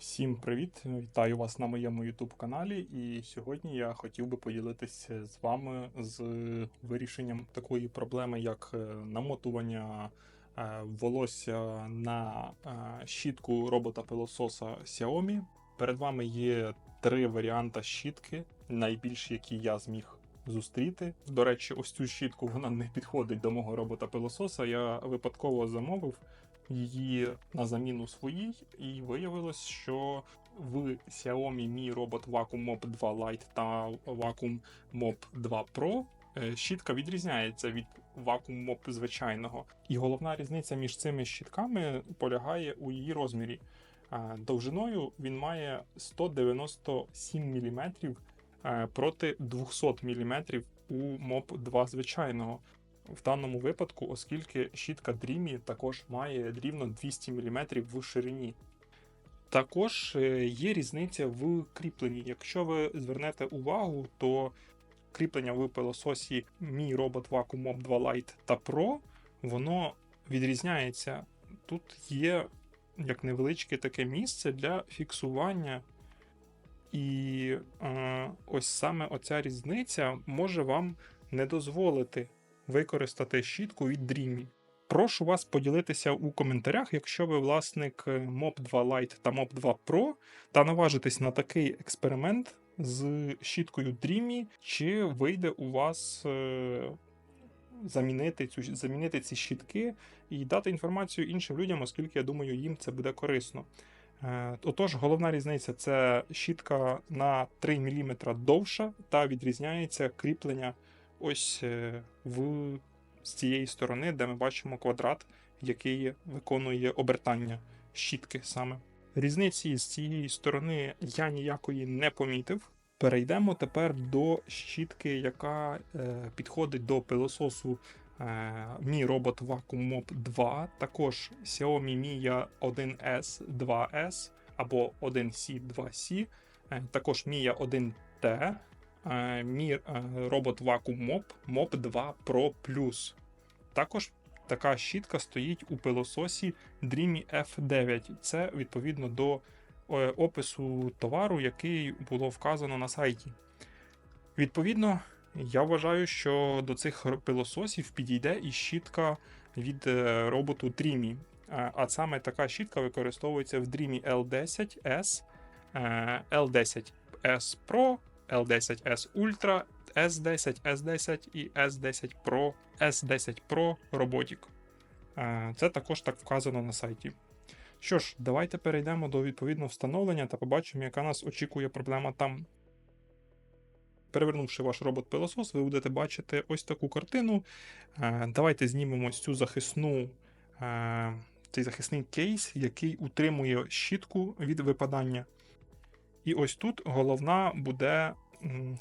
Всім привіт! Вітаю вас на моєму YouTube каналі. І сьогодні я хотів би поділитися з вами з вирішенням такої проблеми, як е, намотування е, волосся на е, щітку робота-пилососа Xiaomi. Перед вами є три варіанти щітки, найбільш які я зміг зустріти. До речі, ось цю щітку вона не підходить до мого робота-пилососа. Я випадково замовив її на заміну своїй, і виявилось, що в Xiaomi Mi Robot Vacuum Mop 2 Lite та Vacuum Mop 2 Pro е, щітка відрізняється від Vacuum Mop звичайного. І головна різниця між цими щітками полягає у її розмірі. Е, Довжиною він має 197 мм проти 200 мм у Mop 2 звичайного в даному випадку, оскільки щітка Dreamy також має рівно 200 мм в ширині. Також е, є різниця в кріпленні. Якщо ви звернете увагу, то кріплення в пилососі Mi Robot Vacuum Mop 2 Lite та Pro, воно відрізняється. Тут є як невеличке таке місце для фіксування. І е, ось саме оця різниця може вам не дозволити використати щітку від Dreamy. Прошу вас поділитися у коментарях, якщо ви власник е, Mop 2 Lite та Mop 2 Pro, та наважитесь на такий експеримент з щіткою Dreamy, чи вийде у вас е, замінити, цю, замінити ці щітки і дати інформацію іншим людям, оскільки я думаю, їм це буде корисно. Е, Отож, головна різниця це щітка на 3 мм довша та відрізняється кріплення ось е, в з цієї сторони, де ми бачимо квадрат, який виконує обертання щітки саме. Різниці з цієї сторони я ніякої не помітив. Перейдемо тепер до щітки, яка е, підходить до пилососу е, Mi Robot Vacuum Mop 2, також Xiaomi Mia 1S 2S або 1C 2C, е, також Mia 1T, е, Мір робот Vacuum Mop Mop 2 Pro Plus. Також така щітка стоїть у пилососі Dreamy F9. Це відповідно до е, опису товару, який було вказано на сайті. Відповідно, я вважаю, що до цих пилососів підійде і щітка від е, роботу Dreamy. А саме така щітка використовується в Dreamy L10S, L10S Pro L10S Ultra, S10, S10 і S10 Pro, S10 Pro Robotic. Це також так вказано на сайті. Що ж, давайте перейдемо до відповідного встановлення та побачимо, яка нас очікує проблема там. Перевернувши ваш робот-пилосос, ви будете бачити ось таку картину. Давайте знімемо цю захисну, цей захисний кейс, який утримує щітку від випадання. І ось тут головна буде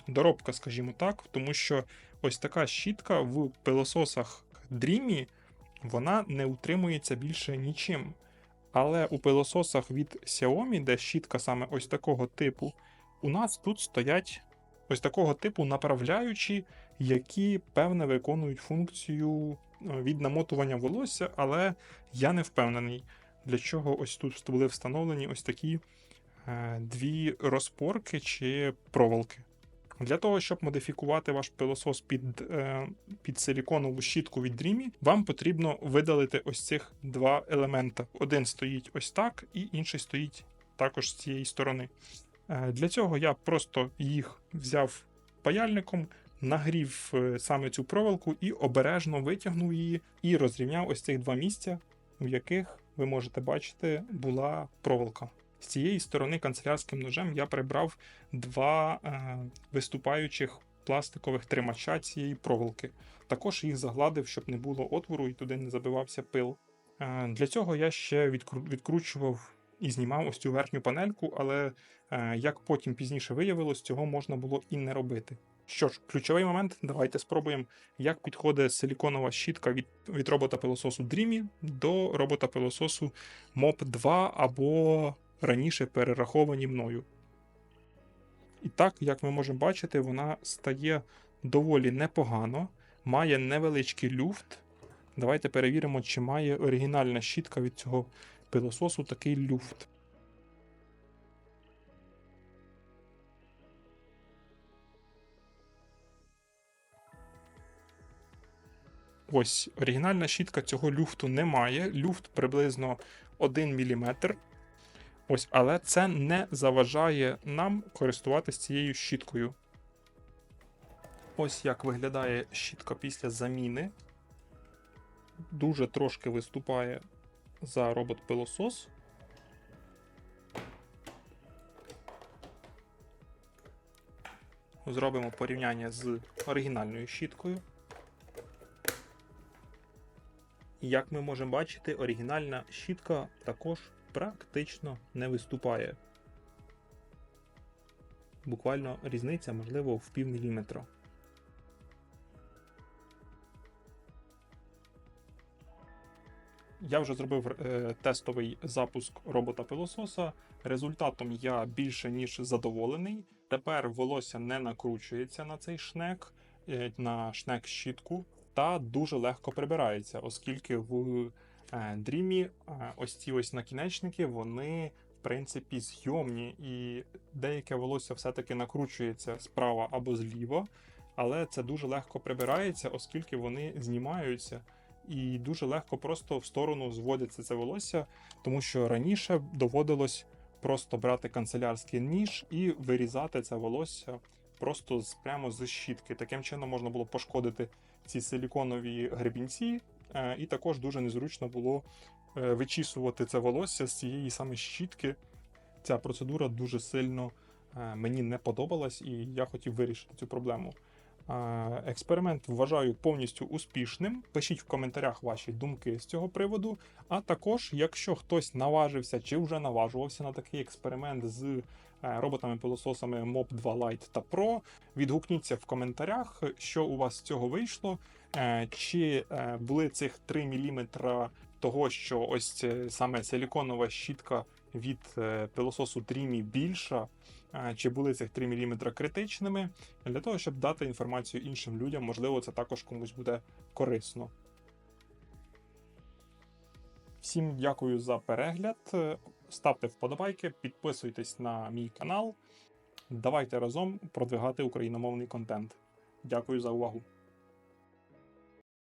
доробка, скажімо так, тому що ось така щітка в пилососах Dreamy, вона не утримується більше нічим. Але у пилососах від Xiaomi, де щітка саме ось такого типу, у нас тут стоять ось такого типу направляючі, які певне виконують функцію е, від намотування волосся, але я не впевнений, для чого ось тут були встановлені ось такі дві розпорки чи проволоки. Для того, щоб модифікувати ваш пилосос під е, під силіконову щітку від Dreamy, вам потрібно видалити ось цих два елемента. Один стоїть ось так, і інший стоїть також з цієї сторони. Е, для цього я просто їх взяв паяльником, нагрів саме цю проволоку і обережно витягнув її і розрівняв ось цих два місця, в яких ви можете бачити була проволока. З цієї сторони канцелярським ножем я прибрав два е, виступаючих пластикових тримача цієї проволоки. Також їх загладив, щоб не було отвору і туди не забивався пил. Е, для цього я ще відкру відкручував і знімав ось цю верхню панельку, але е, як потім пізніше виявилось, цього можна було і не робити. Що ж, ключовий момент, давайте спробуємо, як підходить силіконова щітка від від робота пилососу Dreamy до робота пилососу Mop 2 або раніше перераховані мною. І так, як ми можемо бачити, вона стає доволі непогано, має невеличкий люфт. Давайте перевіримо, чи має оригінальна щітка від цього пилососу такий люфт. Ось оригінальна щітка цього люфту немає. Люфт приблизно 1 мм. Ось, але це не заважає нам користуватися цією щіткою. Ось як виглядає щітка після заміни. Дуже трошки виступає за робот-пилосос. Зробимо порівняння з оригінальною щіткою. Як ми можемо бачити, оригінальна щітка також практично не виступає. Буквально різниця, можливо, в пів міліметра. Я вже зробив е, тестовий запуск робота-пилососа. Результатом я більше ніж задоволений. Тепер волосся не накручується на цей шнек, е, на шнек щітку, та дуже легко прибирається, оскільки в дрімі е, ось ці ось накінечники, вони в принципі зйомні, і деяке волосся все-таки накручується справа або зліва, але це дуже легко прибирається, оскільки вони знімаються. І дуже легко просто в сторону зводиться це волосся, тому що раніше доводилось просто брати канцелярський ніж і вирізати це волосся просто з, прямо з щітки. Таким чином можна було пошкодити ці силіконові гребінці, е, і також дуже незручно було е, вичісувати це волосся з цієї саме щітки. Ця процедура дуже сильно е, мені не подобалась, і я хотів вирішити цю проблему. Е, Експеримент вважаю повністю успішним. Пишіть в коментарях ваші думки з цього приводу. А також, якщо хтось наважився чи вже наважувався на такий експеримент з е, роботами-пилососами Mob 2 Lite та Pro, відгукніться в коментарях, що у вас з цього вийшло, е, чи е, були цих 3 мм того, що ось саме силіконова щітка від е, пилососу Dreamy більша. е, Чи були цих 3 мм критичними, для того, щоб дати інформацію іншим людям, можливо, це також комусь буде корисно. Всім дякую за перегляд. Ставте вподобайки, підписуйтесь на мій канал. Давайте разом продвигати україномовний контент. Дякую за увагу.